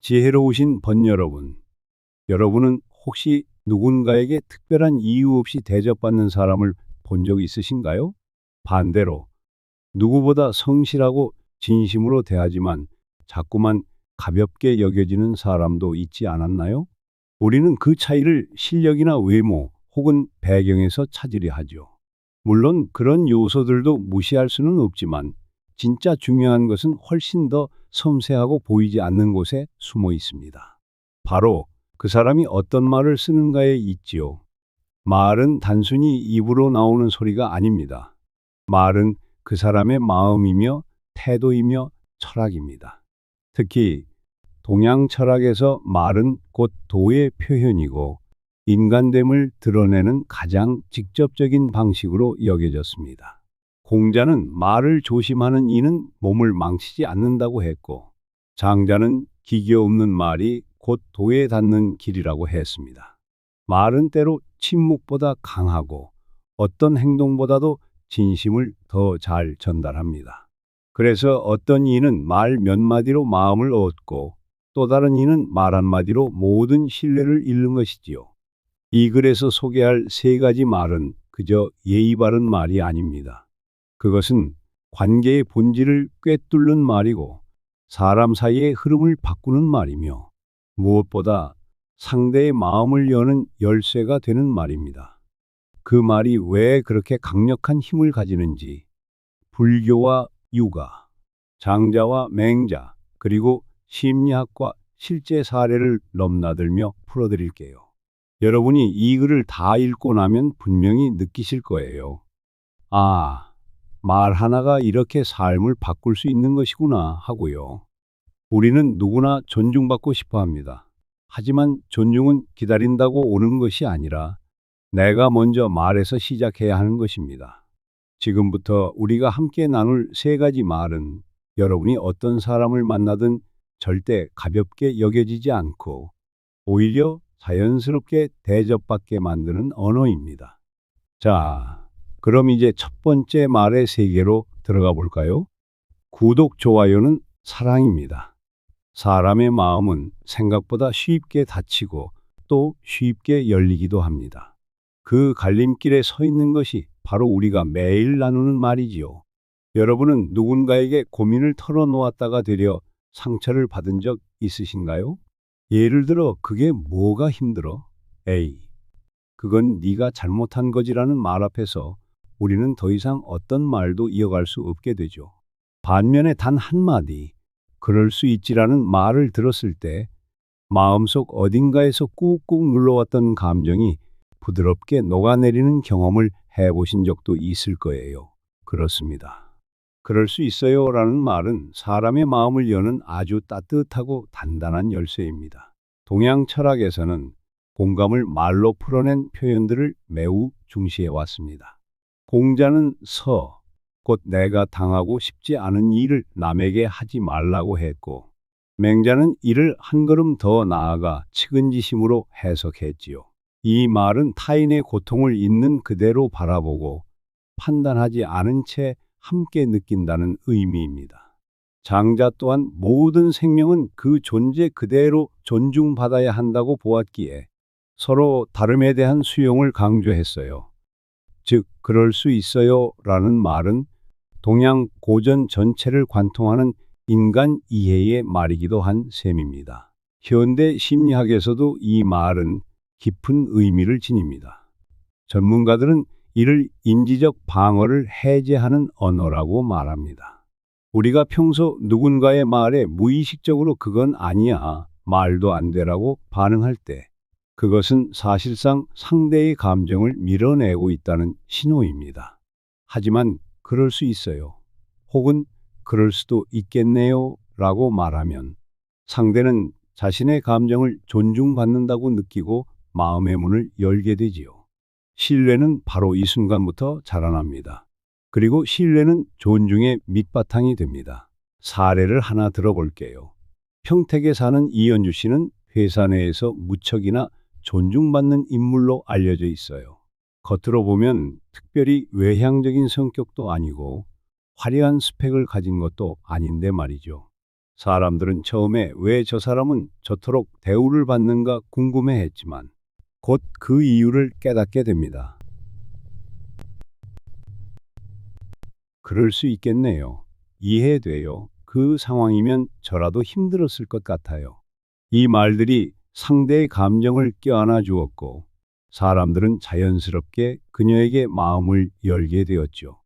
지혜로우신 번 여러분, 여러분은 혹시 누군가에게 특별한 이유 없이 대접받는 사람을 본 적 있으신가요? 반대로, 누구보다 성실하고 진심으로 대하지만 자꾸만 가볍게 여겨지는 사람도 있지 않았나요? 우리는 그 차이를 실력이나 외모 혹은 배경에서 찾으려 하죠. 물론 그런 요소들도 무시할 수는 없지만 진짜 중요한 것은 훨씬 더 섬세하고 보이지 않는 곳에 숨어 있습니다. 바로 그 사람이 어떤 말을 쓰는가에 있지요. 말은 단순히 입으로 나오는 소리가 아닙니다. 말은 그 사람의 마음이며 태도이며 철학입니다. 특히 동양 철학에서 말은 곧 도의 표현이고 인간됨을 드러내는 가장 직접적인 방식으로 여겨졌습니다. 공자는 말을 조심하는 이는 몸을 망치지 않는다고 했고, 장자는 기교 없는 말이 곧 도에 닿는 길이라고 했습니다. 말은 때로 침묵보다 강하고 어떤 행동보다도 진심을 더 잘 전달합니다. 그래서 어떤 이는 말 몇 마디로 마음을 얻고 또 다른 이는 말 한마디로 모든 신뢰를 잃는 것이지요. 이 글에서 소개할 세 가지 말은 그저 예의 바른 말이 아닙니다. 그것은 관계의 본질을 꿰뚫는 말이고 사람 사이의 흐름을 바꾸는 말이며 무엇보다 상대의 마음을 여는 열쇠가 되는 말입니다. 그 말이 왜 그렇게 강력한 힘을 가지는지 불교와 유가, 장자와 맹자, 그리고 심리학과 실제 사례를 넘나들며 풀어드릴게요. 여러분이 이 글을 다 읽고 나면 분명히 느끼실 거예요. 아, 말 하나가 이렇게 삶을 바꿀 수 있는 것이구나 하고요. 우리는 누구나 존중받고 싶어 합니다. 하지만 존중은 기다린다고 오는 것이 아니라 내가 먼저 말해서 시작해야 하는 것입니다. 지금부터 우리가 함께 나눌 세 가지 말은 여러분이 어떤 사람을 만나든 절대 가볍게 여겨지지 않고 오히려 자연스럽게 대접받게 만드는 언어입니다. 자, 그럼 이제 첫 번째 말의 세계로 들어가 볼까요? 구독, 좋아요는 사랑입니다. 사람의 마음은 생각보다 쉽게 닫히고 또 쉽게 열리기도 합니다. 그 갈림길에 서 있는 것이 바로 우리가 매일 나누는 말이지요. 여러분은 누군가에게 고민을 털어놓았다가 되려 상처를 받은 적 있으신가요? 예를 들어 그게 뭐가 힘들어? 에이, 그건 네가 잘못한 거지라는 말 앞에서 우리는 더 이상 어떤 말도 이어갈 수 없게 되죠. 반면에 단 한마디, 그럴 수 있지라는 말을 들었을 때 마음속 어딘가에서 꾹꾹 눌러왔던 감정이 부드럽게 녹아내리는 경험을 해보신 적도 있을 거예요. 그렇습니다. 그럴 수 있어요 라는 말은 사람의 마음을 여는 아주 따뜻하고 단단한 열쇠입니다. 동양 철학에서는 공감을 말로 풀어낸 표현들을 매우 중시해 왔습니다. 공자는 서, 곧 내가 당하고 싶지 않은 일을 남에게 하지 말라고 했고, 맹자는 이를 한 걸음 더 나아가 측은지심으로 해석했지요. 이 말은 타인의 고통을 있는 그대로 바라보고 판단하지 않은 채 함께 느낀다는 의미입니다. 장자 또한 모든 생명은 그 존재 그대로 존중받아야 한다고 보았기에 서로 다름에 대한 수용을 강조했어요. 즉, 그럴 수 있어요 라는 말은 동양 고전 전체를 관통하는 인간 이해의 말이기도 한 셈입니다. 현대 심리학에서도 이 말은 깊은 의미를 지닙니다. 전문가들은 이를 인지적 방어를 해제하는 언어라고 말합니다. 우리가 평소 누군가의 말에 무의식적으로 그건 아니야, 말도 안 되라고 반응할 때, 그것은 사실상 상대의 감정을 밀어내고 있다는 신호입니다. 하지만 그럴 수 있어요. 혹은 그럴 수도 있겠네요. 라고 말하면 상대는 자신의 감정을 존중받는다고 느끼고 마음의 문을 열게 되지요. 신뢰는 바로 이 순간부터 자라납니다. 그리고 신뢰는 존중의 밑바탕이 됩니다. 사례를 하나 들어볼게요. 평택에 사는 이연주 씨는 회사 내에서 무척이나 존중받는 인물로 알려져 있어요. 겉으로 보면 특별히 외향적인 성격도 아니고 화려한 스펙을 가진 것도 아닌데 말이죠. 사람들은 처음에 왜 저 사람은 저토록 대우를 받는가 궁금해 했지만 곧 그 이유를 깨닫게 됩니다. 그럴 수 있겠네요. 이해돼요. 그 상황이면 저라도 힘들었을 것 같아요. 이 말들이 상대의 감정을 껴안아 주었고 사람들은 자연스럽게 그녀에게 마음을 열게 되었죠.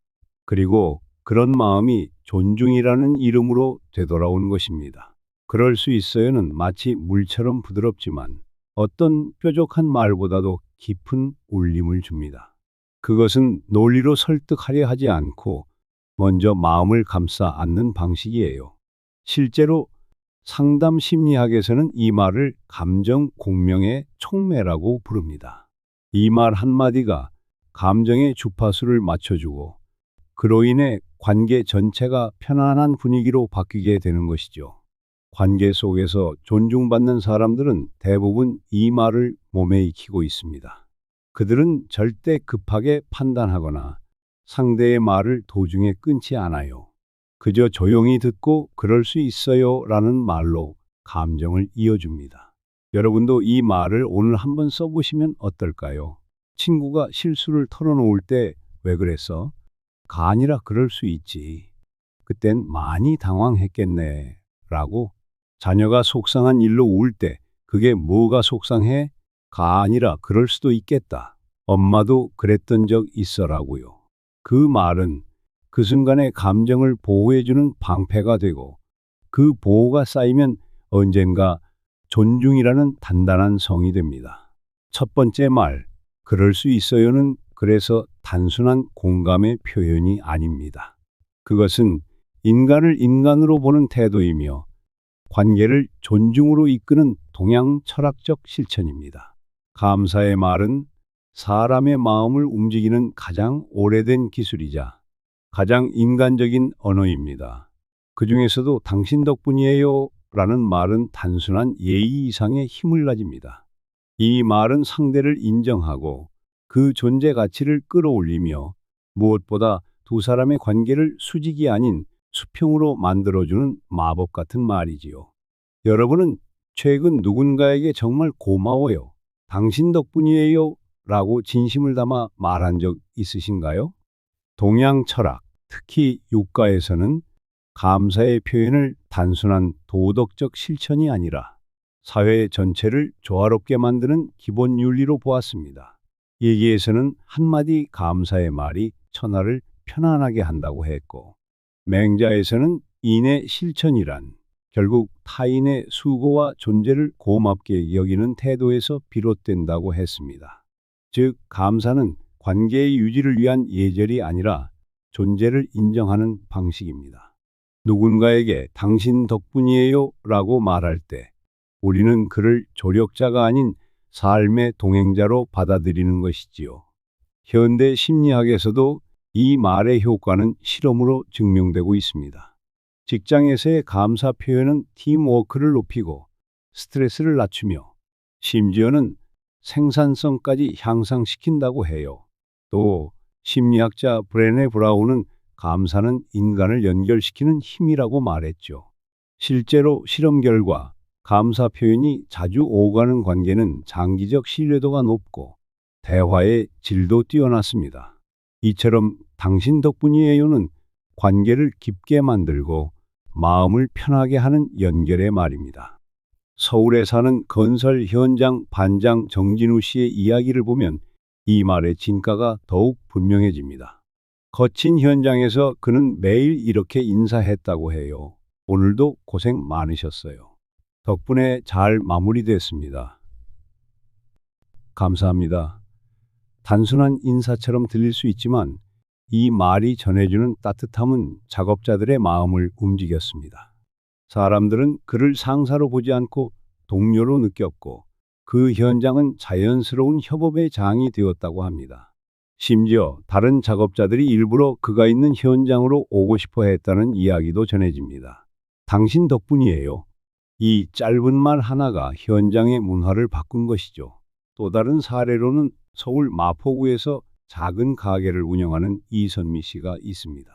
그리고 그런 마음이 존중이라는 이름으로 되돌아온 것입니다. 그럴 수 있어요는 마치 물처럼 부드럽지만 어떤 뾰족한 말보다도 깊은 울림을 줍니다. 그것은 논리로 설득하려 하지 않고 먼저 마음을 감싸 안는 방식이에요. 실제로 상담 심리학에서는 이 말을 감정 공명의 촉매라고 부릅니다. 이 말 한마디가 감정의 주파수를 맞춰주고 그로 인해 관계 전체가 편안한 분위기로 바뀌게 되는 것이죠. 관계 속에서 존중받는 사람들은 대부분 이 말을 몸에 익히고 있습니다. 그들은 절대 급하게 판단하거나 상대의 말을 도중에 끊지 않아요. 그저 조용히 듣고 그럴 수 있어요 라는 말로 감정을 이어줍니다. 여러분도 이 말을 오늘 한번 써보시면 어떨까요? 친구가 실수를 털어놓을 때 왜 그랬어? 가 아니라 그럴 수 있지. 그땐 많이 당황했겠네. 라고 자녀가 속상한 일로 울 때 그게 뭐가 속상해? 가 아니라 그럴 수도 있겠다. 엄마도 그랬던 적 있어라고요. 그 말은 그 순간의 감정을 보호해주는 방패가 되고 그 보호가 쌓이면 언젠가 존중이라는 단단한 성이 됩니다. 첫 번째 말, 그럴 수 있어요는 그래서 단순한 공감의 표현이 아닙니다. 그것은 인간을 인간으로 보는 태도이며 관계를 존중으로 이끄는 동양 철학적 실천입니다. 감사의 말은 사람의 마음을 움직이는 가장 오래된 기술이자 가장 인간적인 언어입니다. 그 중에서도 당신 덕분이에요 라는 말은 단순한 예의 이상의 힘을 가집니다. 이 말은 상대를 인정하고 그 존재 가치를 끌어올리며 무엇보다 두 사람의 관계를 수직이 아닌 수평으로 만들어주는 마법 같은 말이지요. 여러분은 최근 누군가에게 정말 고마워요. 당신 덕분이에요. 라고 진심을 담아 말한 적 있으신가요? 동양 철학, 특히 육가에서는 감사의 표현을 단순한 도덕적 실천이 아니라 사회 전체를 조화롭게 만드는 기본 윤리로 보았습니다. 얘기에서는 한마디 감사의 말이 천하를 편안하게 한다고 했고, 맹자에서는 인의 실천이란 결국 타인의 수고와 존재를 고맙게 여기는 태도에서 비롯된다고 했습니다. 즉, 감사는 관계의 유지를 위한 예절이 아니라 존재를 인정하는 방식입니다. 누군가에게 당신 덕분이에요 라고 말할 때 우리는 그를 조력자가 아닌 삶의 동행자로 받아들이는 것이지요. 현대 심리학에서도 이 말의 효과는 실험으로 증명되고 있습니다. 직장에서의 감사 표현은 팀워크를 높이고 스트레스를 낮추며 심지어는 생산성까지 향상시킨다고 해요. 또 심리학자 브레네 브라운은 감사는 인간을 연결시키는 힘이라고 말했죠. 실제로 실험 결과 감사 표현이 자주 오가는 관계는 장기적 신뢰도가 높고 대화의 질도 뛰어났습니다. 이처럼 당신 덕분이에요는 관계를 깊게 만들고 마음을 편하게 하는 연결의 말입니다. 서울에 사는 건설 현장 반장 정진우 씨의 이야기를 보면 이 말의 진가가 더욱 분명해집니다. 거친 현장에서 그는 매일 이렇게 인사했다고 해요. 오늘도 고생 많으셨어요. 덕분에 잘 마무리됐습니다. 감사합니다. 단순한 인사처럼 들릴 수 있지만 이 말이 전해주는 따뜻함은 작업자들의 마음을 움직였습니다. 사람들은 그를 상사로 보지 않고 동료로 느꼈고 그 현장은 자연스러운 협업의 장이 되었다고 합니다. 심지어 다른 작업자들이 일부러 그가 있는 현장으로 오고 싶어 했다는 이야기도 전해집니다. 당신 덕분이에요. 이 짧은 말 하나가 현장의 문화를 바꾼 것이죠. 또 다른 사례로는 서울 마포구에서 작은 가게를 운영하는 이선미 씨가 있습니다.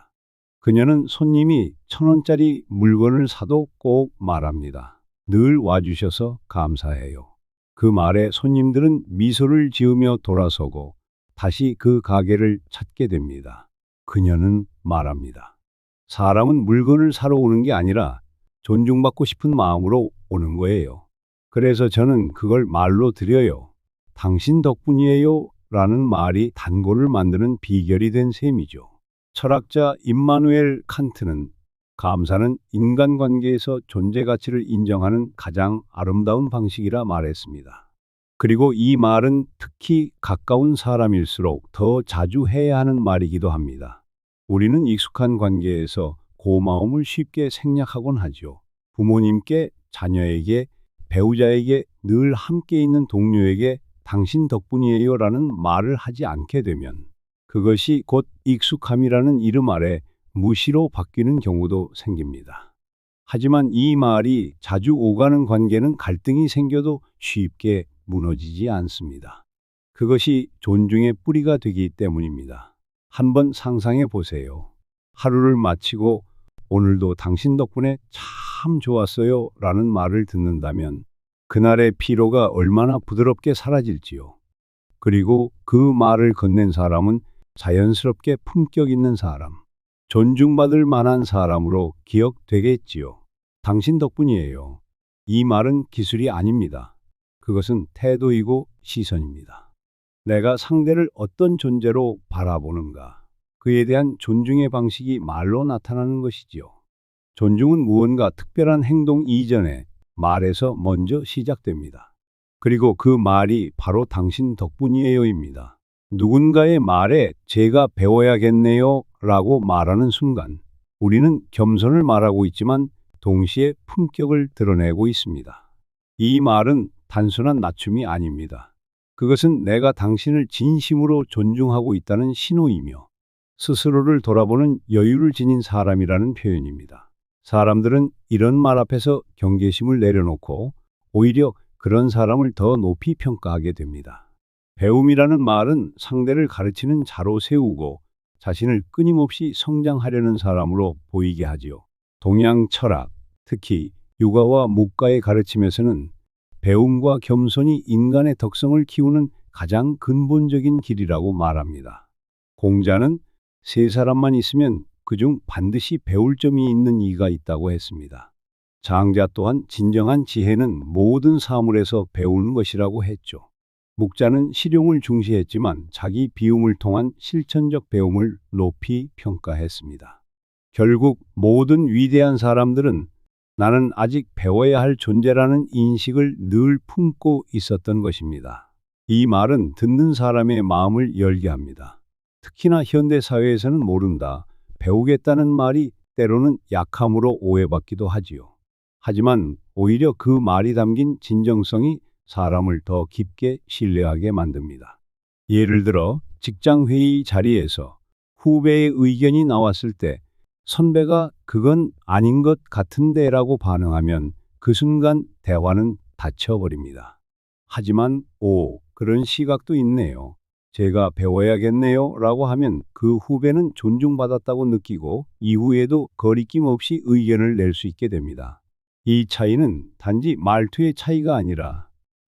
그녀는 손님이 천 원짜리 물건을 사도 꼭 말합니다. 늘 와주셔서 감사해요. 그 말에 손님들은 미소를 지으며 돌아서고 다시 그 가게를 찾게 됩니다. 그녀는 말합니다. 사람은 물건을 사러 오는 게 아니라 존중받고 싶은 마음으로 오는 거예요. 그래서 저는 그걸 말로 드려요. 당신 덕분이에요. 라는 말이 단골을 만드는 비결이 된 셈이죠. 철학자 임마누엘 칸트는 감사는 인간관계에서 존재 가치를 인정하는 가장 아름다운 방식이라 말했습니다. 그리고 이 말은 특히 가까운 사람일수록 더 자주 해야 하는 말이기도 합니다. 우리는 익숙한 관계에서 고마움을 쉽게 생략하곤 하죠. 부모님께, 자녀에게, 배우자에게, 늘 함께 있는 동료에게 당신 덕분이에요 라는 말을 하지 않게 되면 그것이 곧 익숙함이라는 이름 아래 무시로 바뀌는 경우도 생깁니다. 하지만 이 말이 자주 오가는 관계는 갈등이 생겨도 쉽게 무너지지 않습니다. 그것이 존중의 뿌리가 되기 때문입니다. 한번 상상해 보세요. 하루를 마치고 오늘도 당신 덕분에 참 좋았어요 라는 말을 듣는다면 그날의 피로가 얼마나 부드럽게 사라질지요. 그리고 그 말을 건넨 사람은 자연스럽게 품격 있는 사람, 존중받을 만한 사람으로 기억되겠지요. 당신 덕분이에요. 이 말은 기술이 아닙니다. 그것은 태도이고 시선입니다. 내가 상대를 어떤 존재로 바라보는가, 그에 대한 존중의 방식이 말로 나타나는 것이지요. 존중은 무언가 특별한 행동 이전에 말에서 먼저 시작됩니다. 그리고 그 말이 바로 당신 덕분이에요입니다. 누군가의 말에 제가 배워야겠네요 라고 말하는 순간 우리는 겸손을 말하고 있지만 동시에 품격을 드러내고 있습니다. 이 말은 단순한 낮춤이 아닙니다. 그것은 내가 당신을 진심으로 존중하고 있다는 신호이며 스스로를 돌아보는 여유를 지닌 사람이라는 표현입니다. 사람들은 이런 말 앞에서 경계심을 내려놓고 오히려 그런 사람을 더 높이 평가하게 됩니다. 배움이라는 말은 상대를 가르치는 자로 세우고 자신을 끊임없이 성장하려는 사람으로 보이게 하지요. 동양 철학, 특히 육아와 묵가의 가르침에서는 배움과 겸손이 인간의 덕성을 키우는 가장 근본적인 길이라고 말합니다. 공자는 세 사람만 있으면 그중 반드시 배울 점이 있는 이가 있다고 했습니다. 장자 또한 진정한 지혜는 모든 사물에서 배우는 것이라고 했죠. 묵자는 실용을 중시했지만 자기 비움을 통한 실천적 배움을 높이 평가했습니다. 결국 모든 위대한 사람들은 나는 아직 배워야 할 존재라는 인식을 늘 품고 있었던 것입니다. 이 말은 듣는 사람의 마음을 열게 합니다. 특히나 현대 사회에서는 모른다, 배우겠다는 말이 때로는 약함으로 오해받기도 하지요. 하지만 오히려 그 말이 담긴 진정성이 사람을 더 깊게 신뢰하게 만듭니다. 예를 들어 직장 회의 자리에서 후배의 의견이 나왔을 때 선배가 그건 아닌 것 같은데 라고 반응하면 그 순간 대화는 닫혀버립니다. 하지만 오, 그런 시각도 있네요. 제가 배워야겠네요. 라고 하면 그 후배는 존중받았다고 느끼고 이후에도 거리낌 없이 의견을 낼 수 있게 됩니다. 이 차이는 단지 말투의 차이가 아니라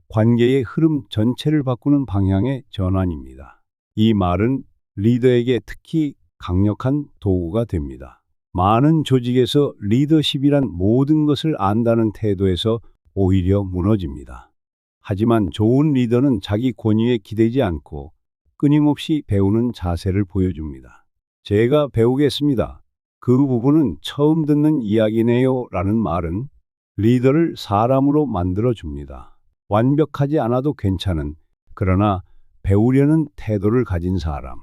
관계의 흐름 전체를 바꾸는 방향의 전환입니다. 이 말은 리더에게 특히 강력한 도구가 됩니다. 많은 조직에서 리더십이란 모든 것을 안다는 태도에서 오히려 무너집니다. 하지만 좋은 리더는 자기 권위에 기대지 않고 끊임없이 배우는 자세를 보여줍니다. 제가 배우겠습니다. 그 부분은 처음 듣는 이야기네요. 라는 말은 리더를 사람으로 만들어 줍니다. 완벽하지 않아도 괜찮은, 그러나 배우려는 태도를 가진 사람.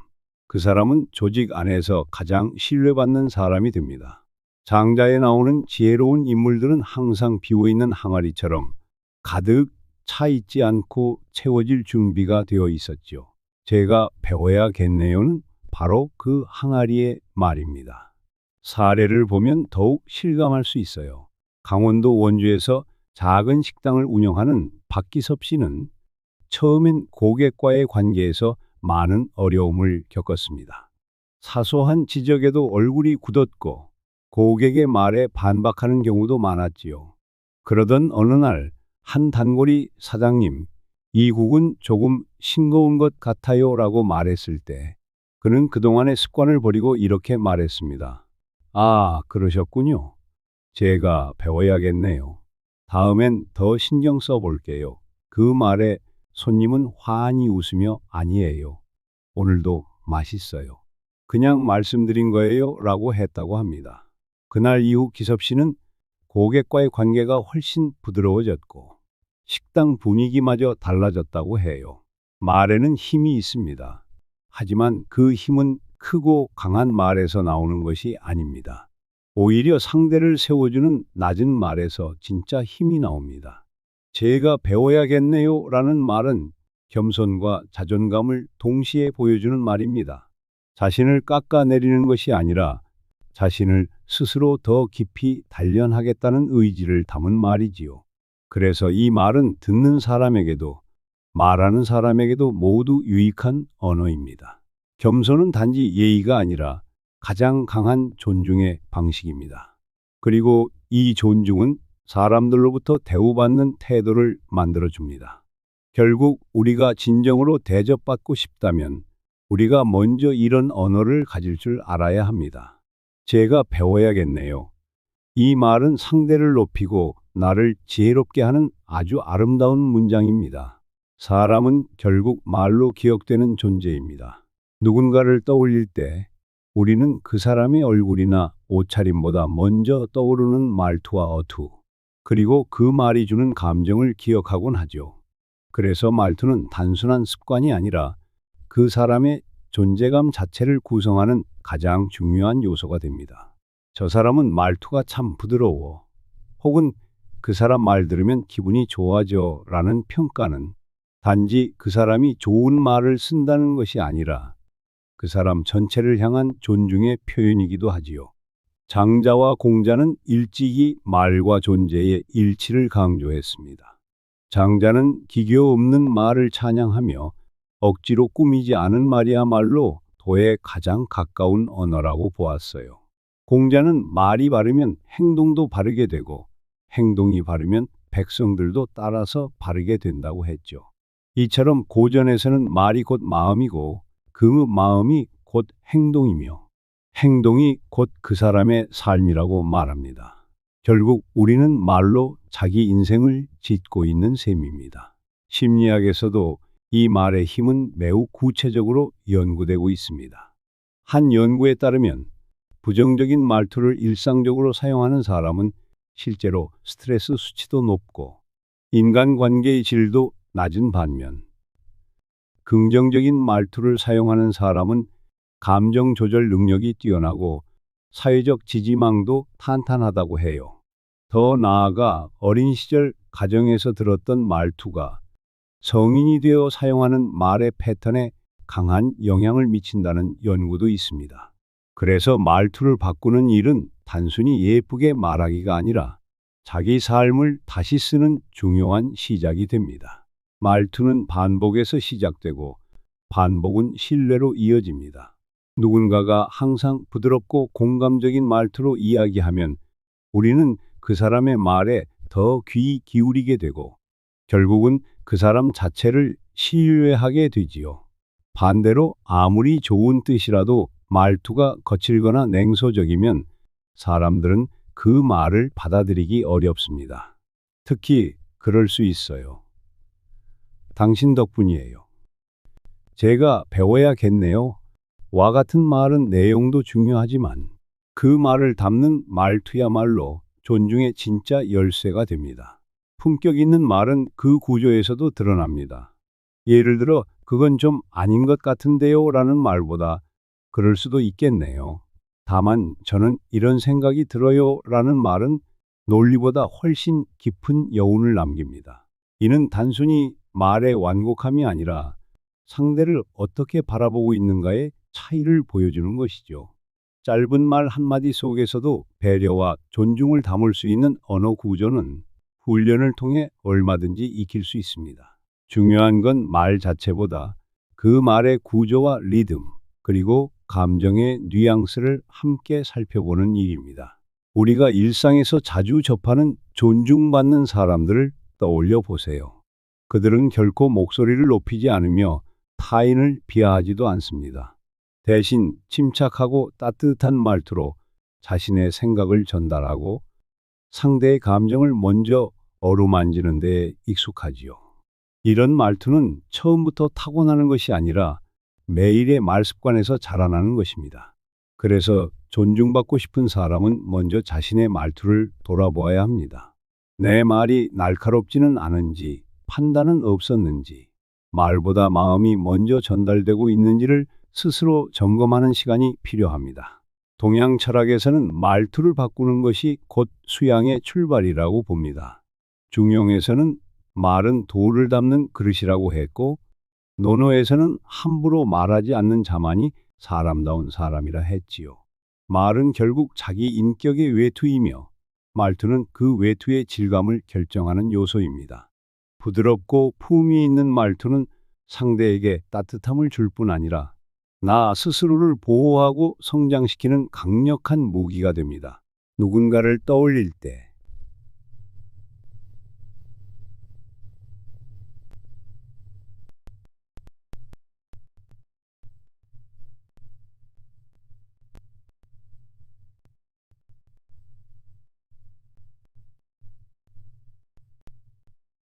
그 사람은 조직 안에서 가장 신뢰받는 사람이 됩니다. 장자에 나오는 지혜로운 인물들은 항상 비어있는 항아리처럼 가득 차 있지 않고 채워질 준비가 되어 있었죠. 제가 배워야겠네요는 바로 그 항아리의 말입니다. 사례를 보면 더욱 실감할 수 있어요. 강원도 원주에서 작은 식당을 운영하는 박기섭 씨는 처음엔 고객과의 관계에서 많은 어려움을 겪었습니다. 사소한 지적에도 얼굴이 굳었고 고객의 말에 반박하는 경우도 많았지요. 그러던 어느 날 한 단골이 사장님, 이 국은 조금 싱거운 것 같아요 라고 말했을 때 그는 그동안의 습관을 버리고 이렇게 말했습니다. 아, 그러셨군요. 제가 배워야겠네요. 다음엔 더 신경 써 볼게요. 그 말에 손님은 환히 웃으며 아니에요. 오늘도 맛있어요. 그냥 말씀드린 거예요. 라고 했다고 합니다. 그날 이후 기섭 씨는 고객과의 관계가 훨씬 부드러워졌고 식당 분위기마저 달라졌다고 해요. 말에는 힘이 있습니다. 하지만 그 힘은 크고 강한 말에서 나오는 것이 아닙니다. 오히려 상대를 세워주는 낮은 말에서 진짜 힘이 나옵니다. 제가 배워야겠네요 라는 말은 겸손과 자존감을 동시에 보여주는 말입니다. 자신을 깎아내리는 것이 아니라 자신을 스스로 더 깊이 단련하겠다는 의지를 담은 말이지요. 그래서 이 말은 듣는 사람에게도 말하는 사람에게도 모두 유익한 언어입니다. 겸손은 단지 예의가 아니라 가장 강한 존중의 방식입니다. 그리고 이 존중은 사람들로부터 대우받는 태도를 만들어 줍니다. 결국 우리가 진정으로 대접받고 싶다면 우리가 먼저 이런 언어를 가질 줄 알아야 합니다. 제가 배워야겠네요. 이 말은 상대를 높이고 나를 지혜롭게 하는 아주 아름다운 문장입니다. 사람은 결국 말로 기억되는 존재입니다. 누군가를 떠올릴 때 우리는 그 사람의 얼굴이나 옷차림보다 먼저 떠오르는 말투와 어투, 그리고 그 말이 주는 감정을 기억하곤 하죠. 그래서 말투는 단순한 습관이 아니라 그 사람의 존재감 자체를 구성하는 가장 중요한 요소가 됩니다. 저 사람은 말투가 참 부드러워. 혹은 그 사람 말 들으면 기분이 좋아져 라는 평가는 단지 그 사람이 좋은 말을 쓴다는 것이 아니라 그 사람 전체를 향한 존중의 표현이기도 하지요. 장자와 공자는 일찍이 말과 존재의 일치를 강조했습니다. 장자는 기교 없는 말을 찬양하며 억지로 꾸미지 않은 말이야말로 도에 가장 가까운 언어라고 보았어요. 공자는 말이 바르면 행동도 바르게 되고 행동이 바르면 백성들도 따라서 바르게 된다고 했죠. 이처럼 고전에서는 말이 곧 마음이고 그 마음이 곧 행동이며 행동이 곧 그 사람의 삶이라고 말합니다. 결국 우리는 말로 자기 인생을 짓고 있는 셈입니다. 심리학에서도 이 말의 힘은 매우 구체적으로 연구되고 있습니다. 한 연구에 따르면 부정적인 말투를 일상적으로 사용하는 사람은 실제로 스트레스 수치도 높고 인간관계의 질도 낮은 반면 긍정적인 말투를 사용하는 사람은 감정 조절 능력이 뛰어나고 사회적 지지망도 탄탄하다고 해요. 더 나아가 어린 시절 가정에서 들었던 말투가 성인이 되어 사용하는 말의 패턴에 강한 영향을 미친다는 연구도 있습니다. 그래서 말투를 바꾸는 일은 단순히 예쁘게 말하기가 아니라 자기 삶을 다시 쓰는 중요한 시작이 됩니다. 말투는 반복에서 시작되고 반복은 신뢰로 이어집니다. 누군가가 항상 부드럽고 공감적인 말투로 이야기하면 우리는 그 사람의 말에 더 귀 기울이게 되고 결국은 그 사람 자체를 신뢰하게 되지요. 반대로 아무리 좋은 뜻이라도 말투가 거칠거나 냉소적이면 사람들은 그 말을 받아들이기 어렵습니다. 특히 그럴 수 있어요. 당신 덕분이에요. 제가 배워야겠네요. 와 같은 말은 내용도 중요하지만 그 말을 담는 말투야말로 존중의 진짜 열쇠가 됩니다. 품격 있는 말은 그 구조에서도 드러납니다. 예를 들어, 그건 좀 아닌 것 같은데요 라는 말보다 그럴 수도 있겠네요. 다만 저는 이런 생각이 들어요 라는 말은 논리보다 훨씬 깊은 여운을 남깁니다. 이는 단순히 말의 완곡함이 아니라 상대를 어떻게 바라보고 있는가의 차이를 보여주는 것이죠. 짧은 말 한마디 속에서도 배려와 존중을 담을 수 있는 언어 구조는 훈련을 통해 얼마든지 익힐 수 있습니다. 중요한 건 말 자체보다 그 말의 구조와 리듬, 그리고 감정의 뉘앙스를 함께 살펴보는 일입니다. 우리가 일상에서 자주 접하는 존중받는 사람들을 떠올려 보세요. 그들은 결코 목소리를 높이지 않으며 타인을 비하하지도 않습니다. 대신 침착하고 따뜻한 말투로 자신의 생각을 전달하고 상대의 감정을 먼저 어루만지는 데 익숙하지요. 이런 말투는 처음부터 타고나는 것이 아니라 매일의 말 습관에서 자라나는 것입니다. 그래서 존중받고 싶은 사람은 먼저 자신의 말투를 돌아보아야 합니다. 내 말이 날카롭지는 않은지, 판단은 없었는지, 말보다 마음이 먼저 전달되고 있는지를 스스로 점검하는 시간이 필요합니다. 동양 철학에서는 말투를 바꾸는 것이 곧 수양의 출발이라고 봅니다. 중용에서는 말은 돌을 담는 그릇이라고 했고, 논어에서는 함부로 말하지 않는 자만이 사람다운 사람이라 했지요. 말은 결국 자기 인격의 외투이며 말투는 그 외투의 질감을 결정하는 요소입니다. 부드럽고 품위 있는 말투는 상대에게 따뜻함을 줄 뿐 아니라 나 스스로를 보호하고 성장시키는 강력한 무기가 됩니다. 누군가를 떠올릴 때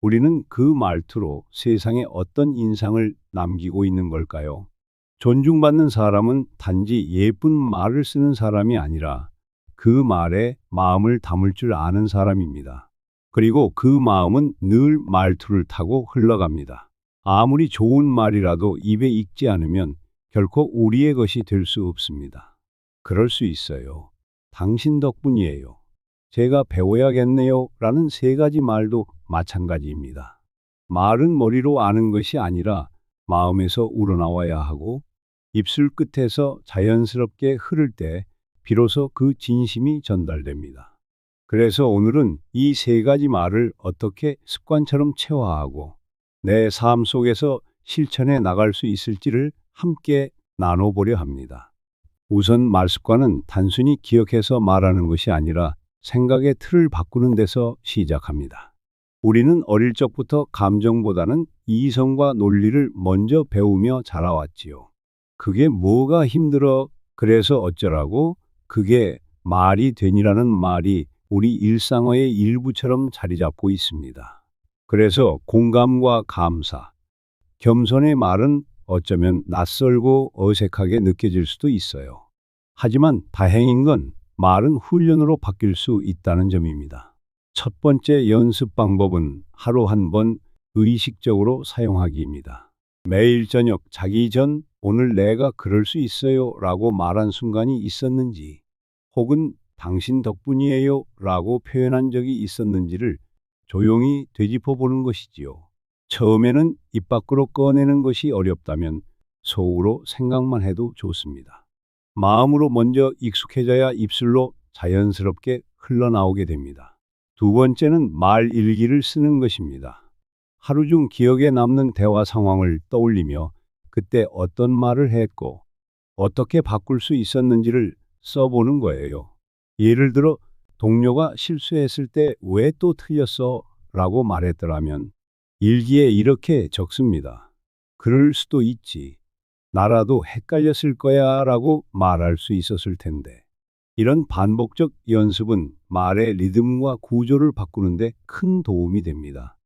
우리는 그 말투로 세상에 어떤 인상을 남기고 있는 걸까요? 존중받는 사람은 단지 예쁜 말을 쓰는 사람이 아니라 그 말에 마음을 담을 줄 아는 사람입니다. 그리고 그 마음은 늘 말투를 타고 흘러갑니다. 아무리 좋은 말이라도 입에 익지 않으면 결코 우리의 것이 될 수 없습니다. 그럴 수 있어요. 당신 덕분이에요. 제가 배워야겠네요. 라는 세 가지 말도 마찬가지입니다. 말은 머리로 아는 것이 아니라 마음에서 우러나와야 하고 입술 끝에서 자연스럽게 흐를 때 비로소 그 진심이 전달됩니다. 그래서 오늘은 이 세 가지 말을 어떻게 습관처럼 체화하고 내 삶 속에서 실천해 나갈 수 있을지를 함께 나눠보려 합니다. 우선 말 습관은 단순히 기억해서 말하는 것이 아니라 생각의 틀을 바꾸는 데서 시작합니다. 우리는 어릴 적부터 감정보다는 이성과 논리를 먼저 배우며 자라왔지요. 그게 뭐가 힘들어? 그래서 어쩌라고? 그게 말이 되니라는 말이 우리 일상어의 일부처럼 자리 잡고 있습니다. 그래서 공감과 감사, 겸손의 말은 어쩌면 낯설고 어색하게 느껴질 수도 있어요. 하지만 다행인 건 말은 훈련으로 바뀔 수 있다는 점입니다. 첫 번째 연습 방법은 하루 한 번 의식적으로 사용하기입니다. 매일 저녁 자기 전 오늘 내가 그럴 수 있어요 라고 말한 순간이 있었는지 혹은 당신 덕분이에요 라고 표현한 적이 있었는지를 조용히 되짚어 보는 것이지요. 처음에는 입 밖으로 꺼내는 것이 어렵다면 속으로 생각만 해도 좋습니다. 마음으로 먼저 익숙해져야 입술로 자연스럽게 흘러나오게 됩니다. 두 번째는 말 일기를 쓰는 것입니다. 하루 중 기억에 남는 대화 상황을 떠올리며 그때 어떤 말을 했고 어떻게 바꿀 수 있었는지를 써보는 거예요. 예를 들어 동료가 실수했을 때 왜 또 틀렸어? 라고 말했더라면 일기에 이렇게 적습니다. 그럴 수도 있지. 나라도 헷갈렸을 거야 라고 말할 수 있었을 텐데. 이런 반복적 연습은 말의 리듬과 구조를 바꾸는데 큰 도움이 됩니다.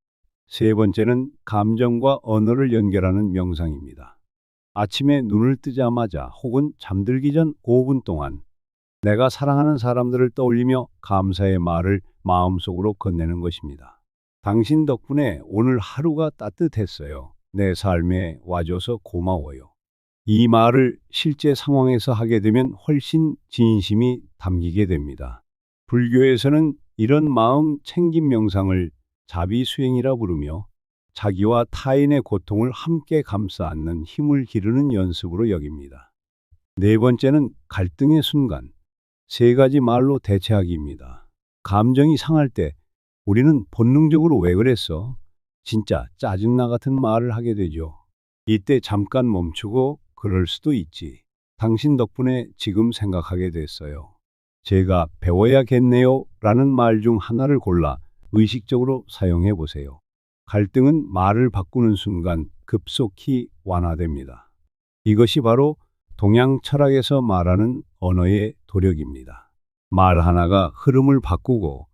세 번째는 감정과 언어를 연결하는 명상입니다. 아침에 눈을 뜨자마자 혹은 잠들기 전 5분 동안 내가 사랑하는 사람들을 떠올리며 감사의 말을 마음속으로 건네는 것입니다. 당신 덕분에 오늘 하루가 따뜻했어요. 내 삶에 와줘서 고마워요. 이 말을 실제 상황에서 하게 되면 훨씬 진심이 담기게 됩니다. 불교에서는 이런 마음 챙김 명상을 자비 수행이라 부르며 자기와 타인의 고통을 함께 감싸 안는 힘을 기르는 연습으로 여깁니다. 네 번째는 갈등의 순간, 세 가지 말로 대체하기입니다. 감정이 상할 때 우리는 본능적으로 왜 그랬어? 진짜 짜증나 같은 말을 하게 되죠. 이때 잠깐 멈추고 그럴 수도 있지. 당신 덕분에 지금 생각하게 됐어요. 제가 배워야겠네요. 라는 말 중 하나를 골라 의식적으로 사용해 보세요. 갈등은 말을 바꾸는 순간 급속히 완화됩니다. 이것이 바로 동양 철학에서 말하는 언어의 도력입니다. 말 하나가 흐름을 바꾸고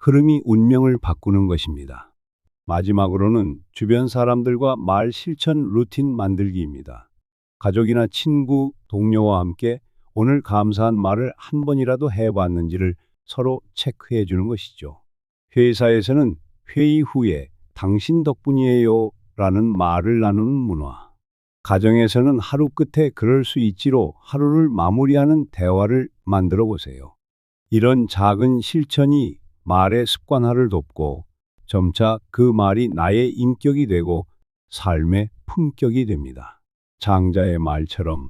흐름이 운명을 바꾸는 것입니다. 마지막으로는 주변 사람들과 말 실천 루틴 만들기입니다. 가족이나 친구, 동료와 함께 오늘 감사한 말을 한 번이라도 해봤는지를 서로 체크해 주는 것이죠. 회사에서는 회의 후에 당신 덕분이에요 라는 말을 나누는 문화. 가정에서는 하루 끝에 그럴 수 있지로 하루를 마무리하는 대화를 만들어 보세요. 이런 작은 실천이 말의 습관화를 돕고 점차 그 말이 나의 인격이 되고 삶의 품격이 됩니다. 장자의 말처럼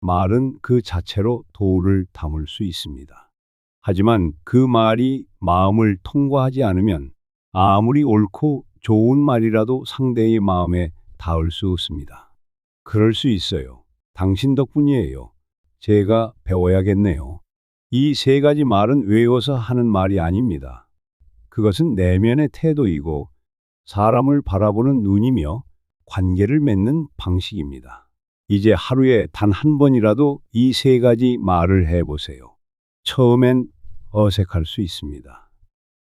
말은 그 자체로 도를 담을 수 있습니다. 하지만 그 말이 마음을 통과하지 않으면 아무리 옳고 좋은 말이라도 상대의 마음에 닿을 수 없습니다. 그럴 수 있어요. 당신 덕분이에요. 제가 배워야겠네요. 이 세 가지 말은 외워서 하는 말이 아닙니다. 그것은 내면의 태도이고 사람을 바라보는 눈이며 관계를 맺는 방식입니다. 이제 하루에 단 한 번이라도 이 세 가지 말을 해보세요. 처음엔 어색할 수 있습니다.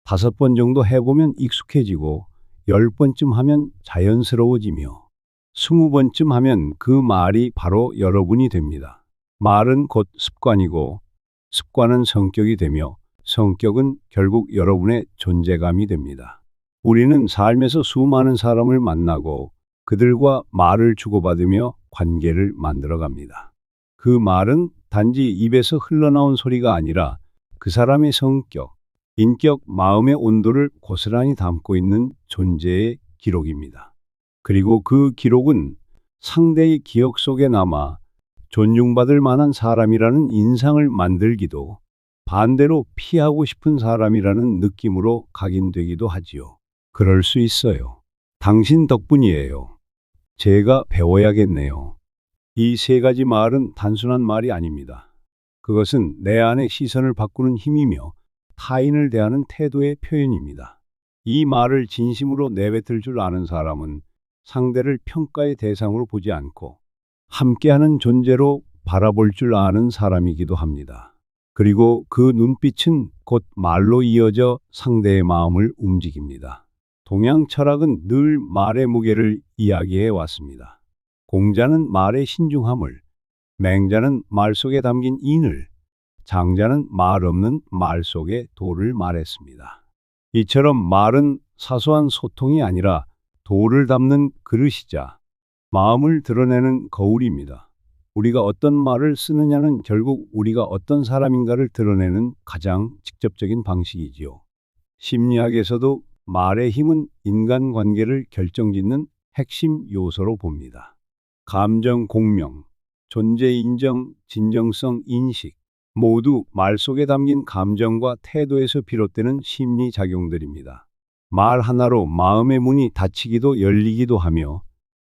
다섯 번 정도 해보면 익숙해지고 열 번쯤 하면 자연스러워지며 스무 번쯤 하면 그 말이 바로 여러분이 됩니다. 말은 곧 습관이고 습관은 성격이 되며 성격은 결국 여러분의 존재감이 됩니다. 우리는 삶에서 수많은 사람을 만나고 그들과 말을 주고받으며 관계를 만들어 갑니다. 그 말은 단지 입에서 흘러나온 소리가 아니라 그 사람의 성격, 인격, 마음의 온도를 고스란히 담고 있는 존재의 기록입니다. 그리고 그 기록은 상대의 기억 속에 남아 존중받을 만한 사람이라는 인상을 만들기도 반대로 피하고 싶은 사람이라는 느낌으로 각인되기도 하지요. 그럴 수 있어요. 당신 덕분이에요. 제가 배워야겠네요. 이 세 가지 말은 단순한 말이 아닙니다. 그것은 내 안의 시선을 바꾸는 힘이며 타인을 대하는 태도의 표현입니다. 이 말을 진심으로 내뱉을 줄 아는 사람은 상대를 평가의 대상으로 보지 않고 함께하는 존재로 바라볼 줄 아는 사람이기도 합니다. 그리고 그 눈빛은 곧 말로 이어져 상대의 마음을 움직입니다. 동양 철학은 늘 말의 무게를 이야기해 왔습니다. 공자는 말의 신중함을, 맹자는 말 속에 담긴 인을, 장자는 말 없는 말 속의 도를 말했습니다. 이처럼 말은 사소한 소통이 아니라 도를 담는 그릇이자 마음을 드러내는 거울입니다. 우리가 어떤 말을 쓰느냐는 결국 우리가 어떤 사람인가를 드러내는 가장 직접적인 방식이지요. 심리학에서도 말의 힘은 인간 관계를 결정짓는 핵심 요소로 봅니다. 감정 공명, 존재 인정, 진정성 인식, 모두 말 속에 담긴 감정과 태도에서 비롯되는 심리 작용들입니다. 말 하나로 마음의 문이 닫히기도 열리기도 하며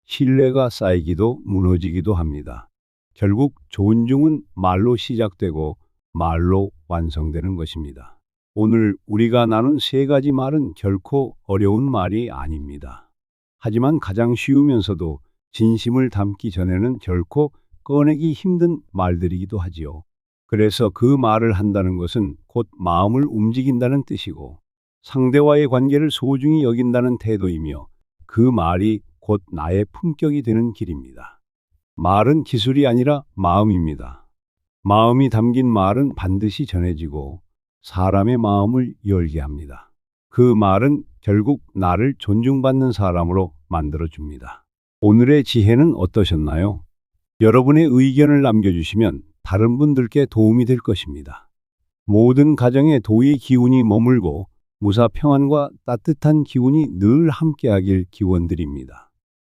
신뢰가 쌓이기도 무너지기도 합니다. 결국 존중은 말로 시작되고 말로 완성되는 것입니다. 오늘 우리가 나눈 세 가지 말은 결코 어려운 말이 아닙니다. 하지만 가장 쉬우면서도 진심을 담기 전에는 결코 꺼내기 힘든 말들이기도 하지요. 그래서 그 말을 한다는 것은 곧 마음을 움직인다는 뜻이고 상대와의 관계를 소중히 여긴다는 태도이며 그 말이 곧 나의 품격이 되는 길입니다. 말은 기술이 아니라 마음입니다. 마음이 담긴 말은 반드시 전해지고 사람의 마음을 열게 합니다. 그 말은 결국 나를 존중받는 사람으로 만들어줍니다. 오늘의 지혜는 어떠셨나요? 여러분의 의견을 남겨주시면 다른 분들께 도움이 될 것입니다. 모든 가정에 도의 기운이 머물고 무사 평안과 따뜻한 기운이 늘 함께하길 기원드립니다.